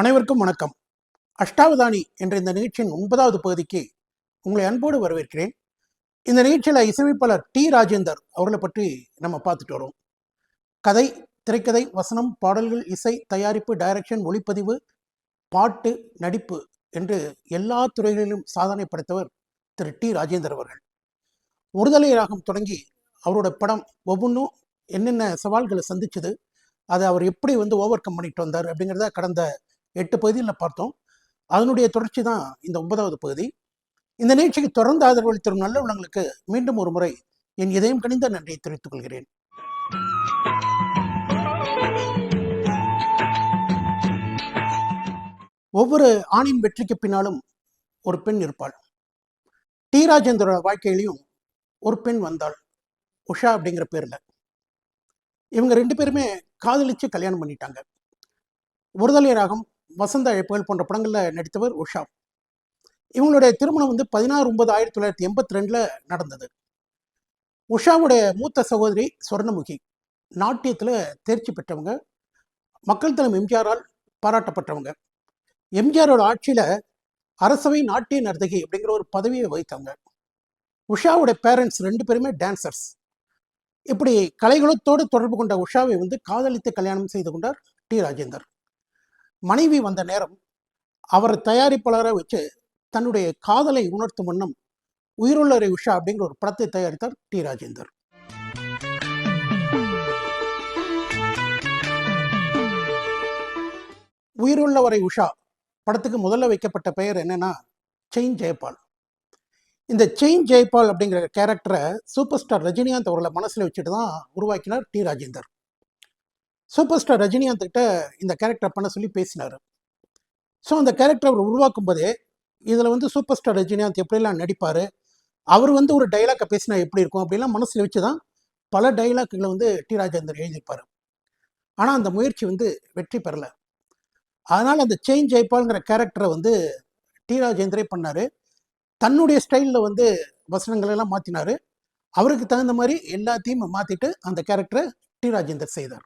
அனைவருக்கும் வணக்கம். அஷ்டாவதானி என்ற இந்த நிகழ்ச்சியின் ஒன்பதாவது பகுதிக்கு உங்களை அன்போடு வரவேற்கிறேன். இந்த நிகழ்ச்சியில் இசையமைப்பாளர் டி ராஜேந்தர் அவர்களை பற்றி நம்ம பார்த்துட்டு வரோம். கதை திரைக்கதை வசனம் பாடல்கள் இசை தயாரிப்பு டைரக்ஷன் ஒளிப்பதிவு பாட்டு நடிப்பு என்று எல்லா துறைகளிலும் சாதனை படைத்தவர் திரு டி ராஜேந்தர் அவர்கள். ஒருதலை ராகம் தொடங்கி அவரோட படம் ஒவ்வொன்றும் என்னென்ன சவால்களை சந்திச்சது அதை அவர் எப்படி வந்து ஓவர் கம் பண்ணிட்டு வந்தார் அப்படிங்கிறத கடந்த எட்டு பகுதியில் பார்த்தோம். அதனுடைய தொடர்ச்சி தான் இந்த ஒன்பதாவது பகுதி. இந்த நிகழ்ச்சிக்கு தொடர்ந்து ஆதரவு நல்ல உள்ளங்களுக்கு மீண்டும் ஒரு முறை என் இதயம் கணிந்த நன்றியை தெரிவித்துக் கொள்கிறேன். ஒவ்வொரு ஆணின் வெற்றிக்கு பின்னாலும் ஒரு பெண் இருப்பாள். டி. ராஜேந்திரோட வாழ்க்கையிலையும் ஒரு பெண் வந்தாள். உஷா அப்படிங்கிற பேர்ல. இவங்க ரெண்டு பேருமே காதலிச்சு கல்யாணம் பண்ணிட்டாங்க. ஒருதலை ராகம் வசந்த அழைப்புகள் போன்ற படங்களில் நடித்தவர் உஷா. இவங்களுடைய திருமணம் வந்து பதினாறு ஒன்பது ஆயிரத்தி தொள்ளாயிரத்தி எண்பத்தி ரெண்டில் நடந்தது. உஷாவுடைய மூத்த சகோதரி சொர்ணமுகி நாட்டியத்தில் தேர்ச்சி பெற்றவங்க. மக்கள் தலம் எம்ஜிஆரால் பாராட்டப்பட்டவங்க. எம்ஜிஆரோட ஆட்சியில் அரசவை நாட்டிய நர்த்தகி அப்படிங்கிற ஒரு பதவியை வகித்தாங்க உஷாவுடைய பேரண்ட்ஸ் ரெண்டு பேருமே டான்சர்ஸ். இப்படி கலைகளத்தோடு தொடர்பு கொண்ட உஷாவை வந்து காதலித்து கல்யாணம் செய்து கொண்டார் டி. ராஜேந்தர். மனைவி வந்த நேரம் அவர் தயாரிப்பாளரை வச்சு தன்னுடைய காதலை உணர்த்தும் வண்ணம் உயிருள்ளரை உஷா அப்படிங்கிற ஒரு படத்தை தயாரித்தார் டி ராஜேந்தர். உயிருள்ளவரை உஷா படத்துக்கு முதல்ல வைக்கப்பட்ட பெயர் என்னன்னா செயின் ஜெயபால். இந்த செயின் ஜெயபால் அப்படிங்கிற கேரக்டரை சூப்பர் ஸ்டார் ரஜினிகாந்த் அவர்களை மனசில் வச்சுட்டு தான் உருவாக்கினார் T Rajendar. Super star Rajinikanth கிட்ட இந்த கேரக்டர் பண்ண சொல்லி பேசினார். ஸோ அந்த கேரக்டர் அவர் உருவாக்கும் போதே இதில் வந்து சூப்பர் ஸ்டார் ரஜினிகாந்த் எப்படிலாம் நடிப்பார் அவர் வந்து ஒரு டைலாக்கை பேசினா எப்படி இருக்கும் அப்படிலாம் மனசில் வச்சு தான் பல டைலாக்குகளை வந்து டி. ராஜேந்தர் எழுதியிருப்பார். ஆனால் அந்த முயற்சி வந்து வெற்றி பெறலை. அதனால் அந்த சேஞ்ச் ஜெய்பால்ங்கிற கேரக்டரை வந்து டி. ராஜேந்திரே பண்ணார். தன்னுடைய ஸ்டைலில் வந்து வசனங்களெல்லாம் மாற்றினார் அவருக்கு தகுந்த மாதிரி எல்லாத்தையும் மாற்றிட்டு அந்த கேரக்டரை டி. ராஜேந்தர் செய்தார்.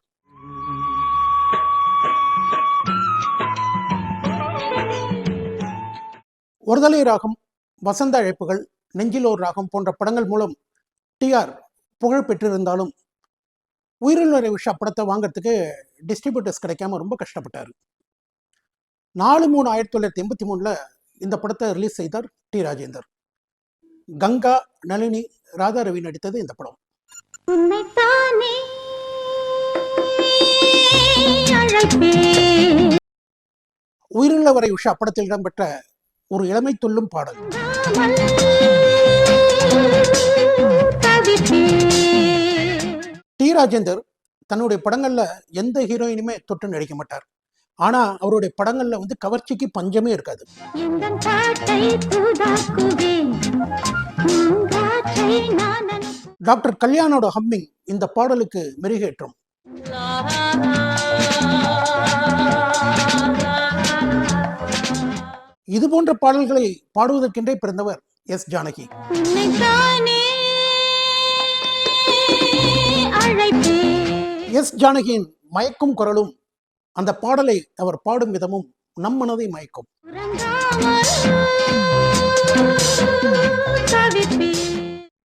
ஒருதலை ராகம் வசந்த அழைப்புகள் நெஞ்சிலோர் ராகம் போன்ற படங்கள் மூலம் டிஆர் புகழ் பெற்றிருந்தாலும் உயிருள்ளரை உஷா படத்தை வாங்குறதுக்கு டிஸ்ட்ரிபியூட்டர்ஸ் கிடைக்காம ரொம்ப கஷ்டப்பட்டார். நாலு மூணு ஆயிரத்தி தொள்ளாயிரத்தி எண்பத்தி மூணில் இந்த படத்தை ரிலீஸ் செய்தார் டி ராஜேந்தர். கங்கா நளினி ராதா ரவி நடித்தது இந்த படம். உயிருள்ளவரை உஷா படத்தில் இடம்பெற்ற ஒரு இளமை தொல்லும் பாடல். டி ராஜேந்தர் தன்னுடைய படங்கள்ல எந்த ஹீரோயினுமே தொட்டு நடிக்க மாட்டார். ஆனா அவருடைய படங்கள்ல வந்து கவர்ச்சிக்கு பஞ்சமே இருக்காது. டாக்டர் கல்யாணோட ஹம்மிங் இந்த பாடலுக்கு மெருகேற்றும். இது போன்ற பாடல்களை பாடுவதற்கென்றே பிறந்தவர் எஸ் ஜானகி. எஸ் ஜானகியின் மயக்கும் குரலும் அந்த பாடலை அவர் பாடும் விதமும் நம் மனதை மயக்கும்.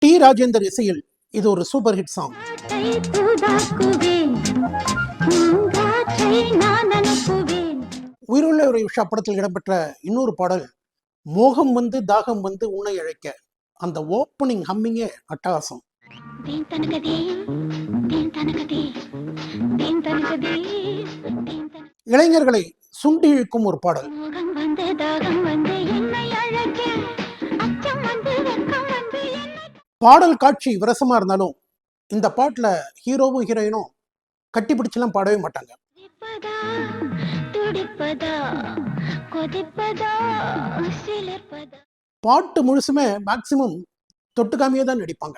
டி ராஜேந்தர் இசையில் இது ஒரு சூப்பர் ஹிட் சாங். உயிருள்ள உஷா படத்தில் இடம்பெற்ற இன்னொரு பாடல் மோகம் வந்து தாகம் வந்து உன்னை அழைக்க அந்த ஓப்பனிங் ஹம்மிங்கே அட்டகாசம். இளைஞர்களை சுண்டி இழுக்கும் ஒரு பாடல். பாடல் காட்சி விரசமா இருந்தாலும் இந்த பாட்டுல ஹீரோவும் ஹீரோயினும் கட்டி பிடிச்செல்லாம் பாடவே மாட்டாங்க. பாட்டு முழுசுமே மேக்சிமம் தொட்டுக்காமையே தான் நடிப்பாங்க.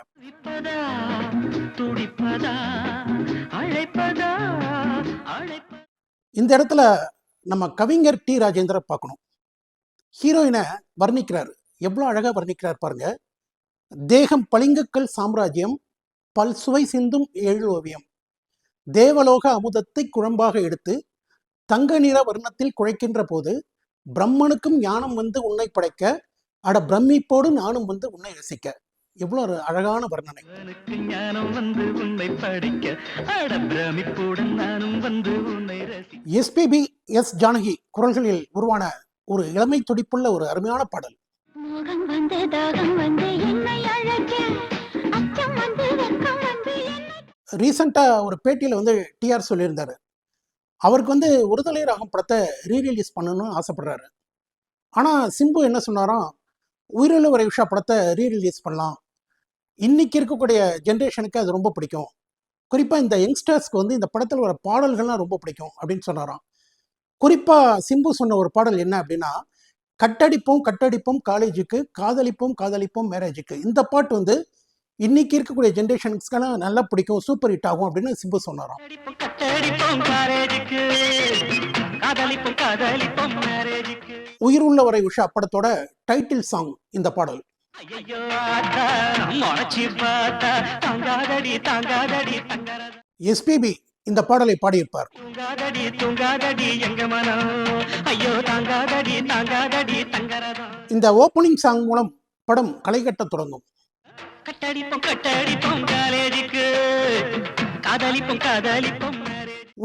இந்த இடத்துல நம்ம கவிஞர் டி ராஜேந்திர பார்க்கணும். ஹீரோயினை வர்ணிக்கிறார். எவ்வளோ அழகா வர்ணிக்கிறார் பாருங்க. தேகம் பளிங்குக்கல் சாம்ராஜ்யம் பல் சுவை சிந்தும் ஏழு ஓவியம். தேவலோக அமுதத்தை குழம்பாக எடுத்து தங்க நிற வர்ணத்தில் குழைக்கின்ற போது பிரம்மனுக்கும் ஞானம் வந்து உன்னை படைக்க அட பிரமிப்போடு நானும் வந்து உன்னை ரசிக்க. எவ்வளோ ஒரு அழகான வர்ணனை. எனக்கு ஞானம் வந்து உன்னை படிக்க அட பிரமிப்புடன் நானும் வந்து உன்னை ரசி எஸ்பிபி எஸ் ஜானகி குரல்களில் உருவான ஒரு இளமை துடிப்புள்ள ஒரு அருமையான பாடல். மோகம் வந்து தாகம் வந்து என்னை அழைக்க. அச்சம் வந்து வெக்கம் ரீசெண்டாக ஒரு பேட்டியில் வந்து டிஆர் சொல்லியிருந்தார். அவருக்கு வந்து ஒருதலை ராகம் படத்தை ரீரிலீஸ் பண்ணணும்னு ஆசைப்படுறாரு. ஆனால் சிம்பு என்ன சொன்னாராம்? உயிரிழ வரை உஷா படத்தை ரீரிலீஸ் பண்ணலாம். இன்னைக்கு இருக்கக்கூடிய ஜென்ரேஷனுக்கு அது ரொம்ப பிடிக்கும். குறிப்பாக இந்த யங்ஸ்டர்ஸ்க்கு வந்து இந்த படத்தில் வர பாடல்கள்லாம் ரொம்ப பிடிக்கும் அப்படின்னு சொன்னாராம். குறிப்பாக சிம்பு சொன்ன ஒரு பாடல் என்ன அப்படின்னா கட்டடிப்போம் கட்டடிப்போம் காலேஜுக்கு காதலிப்போம் காதலிப்போம் மேரேஜுக்கு இந்த பாட்டு வந்து இன்னைக்கு இருக்கக்கூடிய ஜென்ரேஷன்ஸ்க்கெல்லாம் நல்லா பிடிக்கும் சூப்பர் ஹிட் ஆகும் அப்படின்னு சிம்பு சொன்னாராம். உயிர் உள்ள வரை உஷா படத்தோட டைட்டில் சாங் இந்த பாடல். எஸ்பிபி இந்த பாடலை பாடியிருப்பார். இந்த ஓப்பனிங் சாங் மூலம் படம் களை கட்டத் தொடங்கும். கட்டடிப்போம் கட்டடிப்போம் காலேஜுக்கு. காதலிப்போம் காதலிப்போம்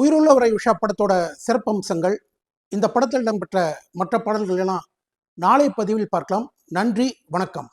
உயிருள்ளவரை உஷா படத்தோட சிறப்பம்சங்கள். இந்த படத்தில் இடம்பெற்ற மற்ற பாடல்கள் எல்லாம் நாளை பதிவில் பார்க்கலாம். நன்றி வணக்கம்.